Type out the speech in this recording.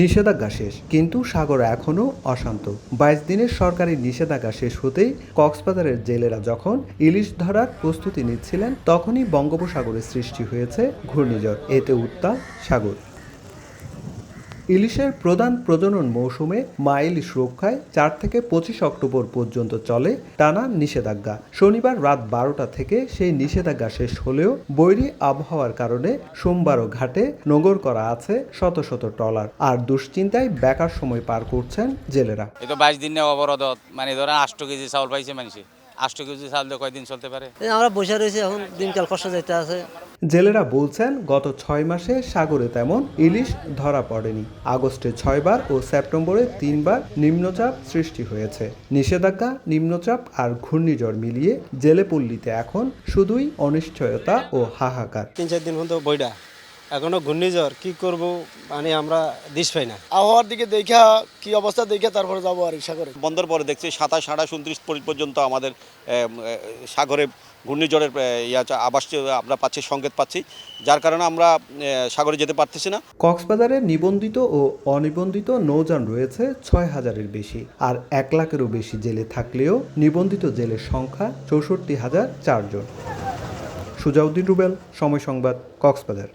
নিষেধাজ্ঞা শেষ। কিন্তু সাগর এখনও অশান্ত। বাইশ দিনের সরকারি নিষেধাজ্ঞা শেষ হতেই কক্সবাজারের জেলেরা যখন ইলিশ ধরার প্রস্তুতি নিচ্ছিলেন, তখনই বঙ্গোপসাগরের সৃষ্টি হয়েছে ঘূর্ণিঝড়। এতে উত্তাল সাগর। ইলিশের প্রধান প্রজনন মৌসুমে মা ইলিশ রক্ষায় চার থেকে পঁচিশ অক্টোবর পর্যন্ত চলে টানা নিষেধাজ্ঞা। শনিবার রাত বারোটা থেকে সেই নিষেধাজ্ঞা শেষ হলেও বৈরী আবহাওয়ার কারণে সোমবারও ঘাটে নোঙর করা আছে শত শত ট্রলার। আর দুশ্চিন্তায় বেকার সময় পার করছেন জেলেরা। এই তো বাইশ দিনে অবরোধ। মানে ধরেন আষ্ট কেজি চাউল পাইছে মানুষে। আষ্ট কেজি চাউল দিয়ে কয়দিন চলতে পারে? আমরা বসে রয়েছি এখন দিনকাল কষ্ট যাইতে আছে। জেলেরা বলছেন, গত ছয় মাসে সাগরে তেমন ইলিশ ধরা পড়েনি। আগস্টে ছয়বার ও সেপ্টেম্বরে তিনবার নিম্নচাপ সৃষ্টি হয়েছে। নিষেধাজ্ঞা, নিম্নচাপ আর ঘূর্ণিঝড় মিলিয়ে জেলে পল্লীতে এখন শুধুই অনিশ্চয়তা ও হাহাকার। তিন চার দিন পর্যন্ত বইটা এখনও ঘূর্ণিঝড় কি করব? মানে আমরা দিশ পাই না। আবহাওয়ার দিকে দেখা কি অবস্থা দেখে তারপরে যাব আর ইচ্ছা করে। বন্দর পরে দেখছি সাতাশ আঠাশ উনত্রিশ পর্যন্ত আমাদের সাগরে ঘূর্ণিঝড়ের ইয়া আবাস আমরা পাচ্ছি সংকেত পাচ্ছি। যার কারণে আমরা সাগরে যেতে পারতেছি না। কক্সবাজারে নিবন্ধিত ও অনিবন্ধিত নৌযান রয়েছে ছয় হাজারের বেশি আর এক লাখেরও বেশি জেলে থাকলেও নিবন্ধিত জেলের সংখ্যা চৌষট্টি হাজার চারজন। সুজাউদ্দিন রুবেল সময় সংবাদ কক্সবাজার।